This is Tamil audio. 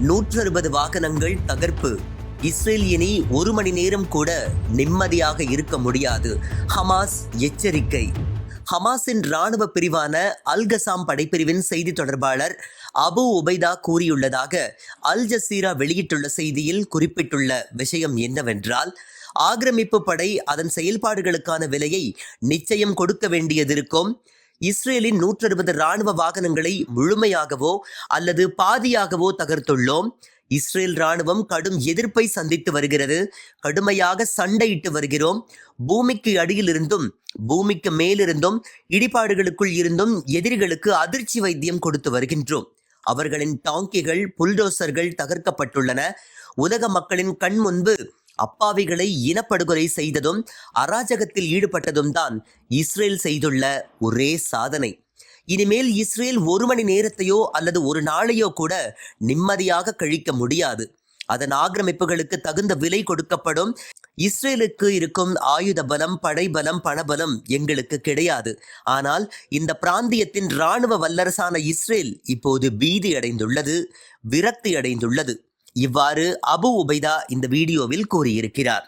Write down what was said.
நூற்று அறுபது வாகனங்கள் தகர்ப்பு. இஸ்ரேல் இனி ஒரு மணி நேரம் கூட நிம்மதியாக இருக்க முடியாது. ஹமாஸ் எச்சரிக்கை. ஹமாஸின் ராணுவ பிரிவான அல்கசாம் படைப்பிரிவின் செய்தி தொடர்பாளர் அபு உபைதா கூறியுள்ளதாக அல் ஜசீரா வெளியிட்டுள்ள செய்தியில் குறிப்பிட்டுள்ள விஷயம் என்னவென்றால் ஆக்கிரமிப்பு படை அதன் செயல்பாடுகளுக்கான விலையை நிச்சயம் கொடுக்க வேண்டியதிருக்கும். இஸ்ரேலின் நூற்று அறுபது ராணுவ வாகனங்களை முழுமையாகவோ அல்லது பாதியாகவோ தகர்த்துள்ளோம். இஸ்ரேல் ராணுவம் கடும் எதிர்ப்பை சந்தித்து வருகிறது. கடுமையாக சண்டையிட்டு வருகிறோம். பூமிக்கு அடியிலிருந்தும் பூமிக்கு மேலிருந்தும் இடிபாடுகளுக்குள் இருந்தும் எதிரிகளுக்கு அதிர்ச்சி வைத்தியம் கொடுத்து வருகின்றோம். அவர்களின் டாங்கிகள் புல்டோசர்கள் தகர்க்கப்பட்டுள்ளன. உலக மக்களின் கண் முன்பு அப்பாவிகளை இனப்படுகொலை செய்ததும் அராஜகத்தில் ஈடுபட்டதும் தான் இஸ்ரேல் செய்துள்ள ஒரே சாதனை. இனிமேல் இஸ்ரேல் ஒரு மணி நேரத்தையோ அல்லது ஒரு நாளையோ கூட நிம்மதியாக கழிக்க முடியாது. அதன் ஆக்கிரமிப்புகளுக்கு தகுந்த விலை கொடுக்கப்படும். இஸ்ரேலுக்கு இருக்கும் ஆயுத பலம் படைபலம் பணபலம் எங்களுக்கு கிடையாது. ஆனால் இந்த பிராந்தியத்தின் இராணுவ வல்லரசான இஸ்ரேல் இப்போது பீதி அடைந்துள்ளது விரக்தி அடைந்துள்ளது இவ்வாறு அபு உபைதா இந்த வீடியோவில் கூறியிருக்கிறார்.